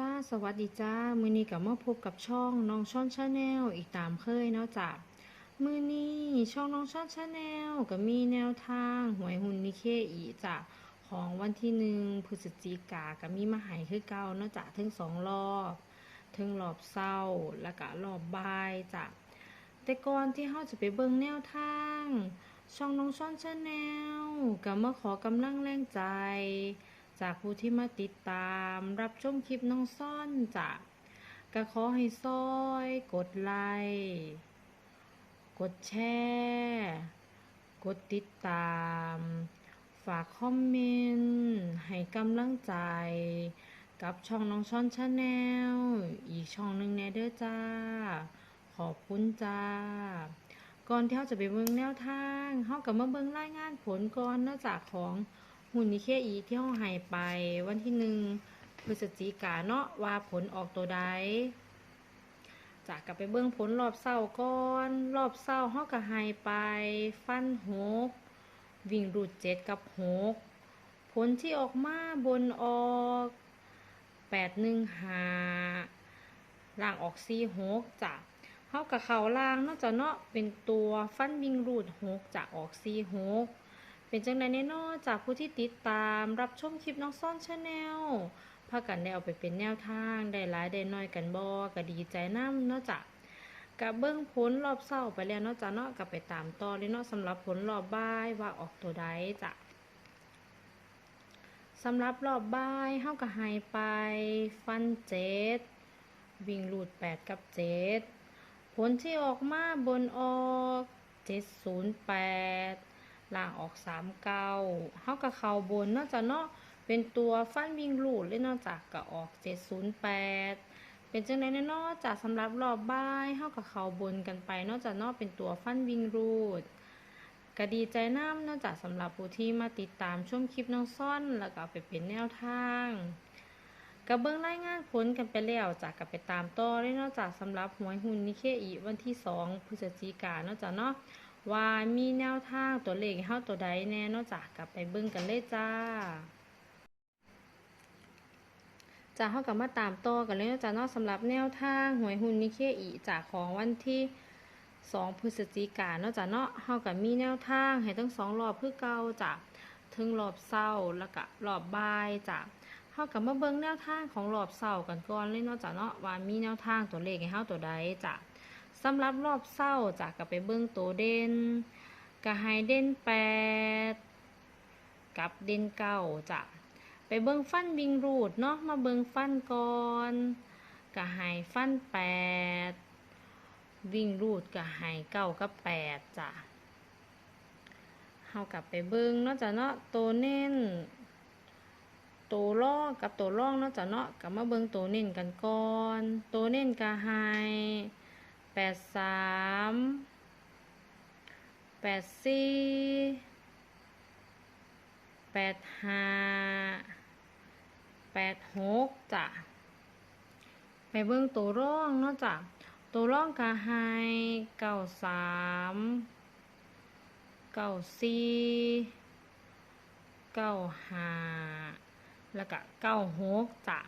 จ้าสวัสดีจ้า มือนี้กับมาพบกับช่องน้องช่อนชาแนลอีกตามเคยเนาะจ้ะมือนี้ช่องน้องช่อนชาแนลก็มีแนวทางหวยหุ่นนิเคอีจ้ะของวันที่หนึ่งพฤศจิกาก็มีมาหายคือเก่าเนาะจ้ะถึงสองรอบถึงรอบเศร้าแล้วก็รอบบ่ายจ้ะแต่ก่อนที่เราจะไปเบิ่งแนวทางช่องน้องช่อนชาแนลก็มาขอกำลังแรงใจ จากผู้ที่มาติดตามรับชมคลิปน้องซ่อนจะก็ขอให้ซอย กดไลค์กดแชร์กดติดตาม ฝากคอมเมนต์ให้กำลังใจ กับช่องน้องช่อนชาแนลอีกช่องหนึ่งแน่เด้อจ้า ขอบคุณจ้าก่อนที่เราจะไปเบิ่งแนวทางเรากับมาเบิ่งรายงานผลก่อนเนื่องจากของ หุ่นนิเคอีที่ห้องหายไป วันที่หนึ่งพฤศจิกาเนาะว่าผลออกตัวใดจากกลับไปเบื้องผลรอบเศร้าก่อนรอบเศร้าห้องก็หายไป ฟันหกวิ่งรูดเจ็ดกับหกผลที่ออกมาบนออกแปดหนึ่งหาล่างออกสี่หกจากเฮากับเขาล่างนาะจะเนาะเป็นตัวฟันวิ่งรูดหกจากออกสี่หก เป็นจังไดแน่นอนจากผู้ที่ติดตามรับชมคลิปน้องซ่อนชาแนลพากันได้เอาไปเป็นแนวทาง ได้หลายได้น้อยกันบ่ก็ดีใจนํเนาะจ้ะกับเบิ้งผลรอบเศร้าไปแล้วเนาะจ้ะเนาะกับไปตามต่อเลยเนาะสำหรับผลรอบบ่ายว่าออกตัวใดจ้ะสำหรับรอบบ่ายเฮาก็ให้ไปฟันเจ็ดวิ่งลูดแปดกับเจ็ดผลที่ออกมาบนออกเจ็ดศูนย์แปด ล่างออกสามเก้าเฮากับเขาบนนอกจากเนาะเป็นตัวฟันวิ่งลูดเลยเนอกจากก็ออกเจ็ดศูนย์แปดเป็นจังไดเนาะจากสำหรับรอบบ่ายเฮากับเขาบนกันไป นอกจากเนาะเป็นตัวฟันวิ่งรูดก็ดีใจน้ำนอกจากสำหรับผู้ที่มาติดตามชมคลิปน้องซ่อน แล้วก็เอาไปเป็นแนวทางกับเบื้องรายงานผลกันไปแล้วจากกับไปตามต่อเลยเนอกจากสำหรับหวยหุ่นนิเคอีวันที่สองพฤศจิกายนนอกจากเนาะ ว่ามีแนวทางตัวเลขให้เฮาตัวใดแน่นอกจากกลับไปเบิ่งกันเลยจ้าจากเฮากลับมาตามต่อกันเลยเนาะจ้าเนาะสำหรับแนวทางหวยหุ้นนิเคอีจากของวันที่2พฤศจิกายนเนาะจ้าเนาะเฮากับมีแนวทางให้ทั้งสองรอบคือเก่าจ้ะถึงรอบเช้าแล้วก็รอบบ่ายจ้ะเฮากับมาเบิ่งแนวทางของรอบเช้ากันก่อนเลยเนาะจ้ะเนาะว่ามีแนวทางตัวเลขให้เฮาตัวใดจ้ะ สำหรับรอบเศร้าจากกับไปเบิ้งตัวเด่นก็ให้เด่นแปดกับเด่นเก้าจ้ะไปเบิ้งฟันวิงรูดเนาะมาเบิ้งฟันก่อนก็ให้ฟันแปดวิ่งรูดก็ให้เก้ากับแปดจ้ะเฮากลับไปเบิ้งเนาะจ้ะเนาะตัวเน้นตัวล่อกับตัวล่องเนาะจ้ะเนาะกลับมาเบิ้งตัวเน้นกันก่อน ตัวเน้นก็ให้ แปดสามแปดสี่แปดห้าแปดหกจ้ะไปเบิ่งตัวร่องเนาะจ้ะตัวร่องกะไฮเก้าสามเก้าสี่เก้าห้าแล้วก็เก้าหกจ้ะ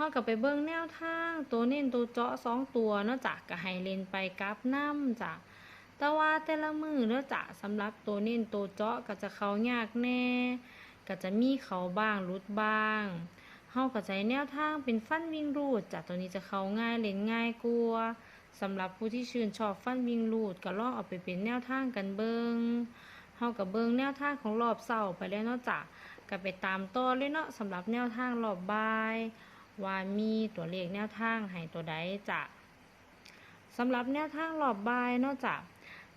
เฮากับไปเบิ่งแนวทางตัวเน้นตัวเจาะสองตัวเนาะจ้ะก็ให้เลนไปกับน้ำจ้ะแต่ว่าแต่ละมือเนาะจ้ะสำหรับตัวเน้นตัวเจาะก็จะเขายากแน่ ก็จะมีเขาบ้างรุดบ้างเฮาก็ใช้แนวทางเป็นฟันวิ่งรูดจ้ะตัวนี้จะเขาง่ายเล่นง่ายกว่าสำหรับผู้ที่ชื่นชอบฟันวิ่งรูดก็ลองเอาไปเป็นแนวทางกันเบิงเฮากับเบิงแนวทางของรอบเช้าไปแล้วเนาะจ้ะก็ไปตามต่อเลยเนาะสำหรับแนวทางรอบบ่าย ว่ามีตัวเลขแนวทางให้ตัวใดจะสำหรับแนวทางรอบบายนอกจาก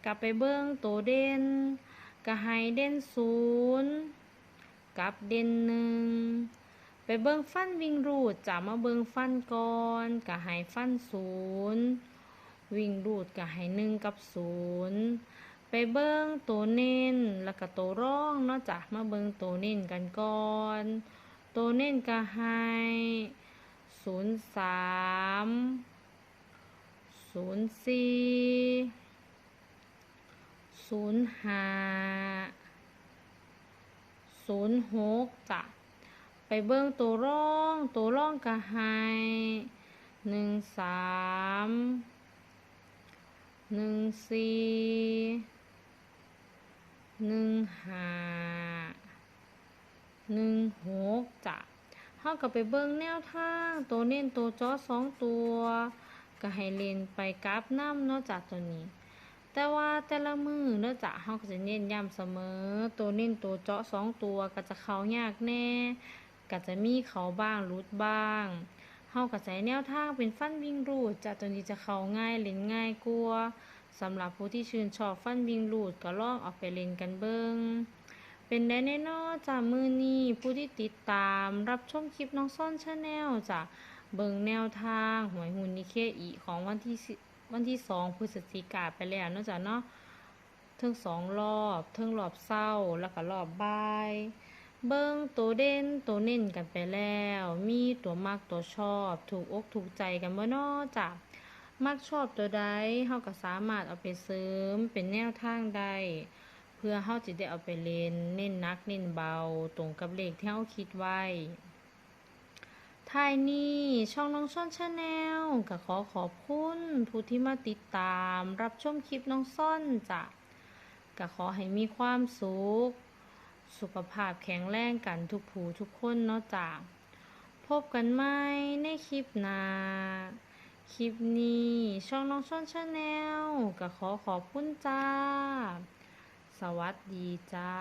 กลับไปเบิ้งตัวเด่นก็ให้เด่นศูนย์กับเด่นหนึ่งไปเบิ้งฟันวิ่งรูดจะมาเบิ้งฟันก่อนก็ให้ฟันศูนย์วิ่งรูดก็ให้หนึ่งกับศูนย์ไปเบิ้งตัวเน้นแล้วก็ตัวร่องนอกจากมาเบิ้งตัวเน้นกันก่อน ตัวเน้นก็ให้ ศูนย์สามศูนย์สี่ศูนย์ห้าศูนย์หกจ้ะไปเบิ่งตัวร่อง ตัวร่องก็ให้หนึ่งสามหนึ่งสี่หนึ่งห้าหนึ่งหกจ้ะ เฮาก็ไปเบิ่งแนวทางตัวเน้นตัวจอสองตัว ก็ให้เล่นไปกราฟน้ำเนาะจากตัวนี้ แต่ว่าแต่ละมือเนาะจ้ะเฮาก็จะเน้นย้ำเสมอ ตัวเน้นตัวเจาะสองตัวก็จะเขายากแน่ ก็จะมีเขาบ้างรุดบ้างเฮาก็ใช้แนวทางเป็นฟันวิ่งรูดจ้ะตัวนี้จะเขาง่ายเล่นง่ายกว่าสำหรับผู้ที่ชื่นชอบฟันวิ่งรูดก็ลองเอาไปเล่นกันเบิ่ง เป็นได้แน่นอนจ้ะมือนี้ผู้ที่ติดตามรับชมคลิปน้องซ่อนชาแนลจ้ะเบิ่งแนวทางหวยหุ่นนิเคอีของวันที่วันที่สองพฤศจิกาไปแล้วเนาะจ้ะเนาะเทั้งสองรอบเทั้งรอบเศร้าแล้วก็รอบบ่ายเบิ่งตัวเด่นตัวเน้นกันไปแล้ว มีตัวมักตัวชอบ ถูกอกถูกใจกันบ่นาจ้ะมักชอบตัวใดเฮาก็สามารถเอาไปเสริมเป็นแนวทางใด พื่อเฮาจะได้เอาไปเล่นเน้นนักเน้นเบาตรงกับเลขที่เฮาคิดไว้ท้ายนี้ช่องน้องซ่อนชาแนลก็ขอขอบคุณผู้ที่มาติดตามรับชมคลิปน้องซ่อนจ้ะก็ขอให้มีความสุข สุขภาพแข็งแรงกันทุกผู้ทุกคนเนาะจ้ะพบกันใหม่ในคลิปหน้าคลิปนี้ช่องน้องซ่อนชาแนลก็ขอขอบคุณจ้า วัสดีจ้า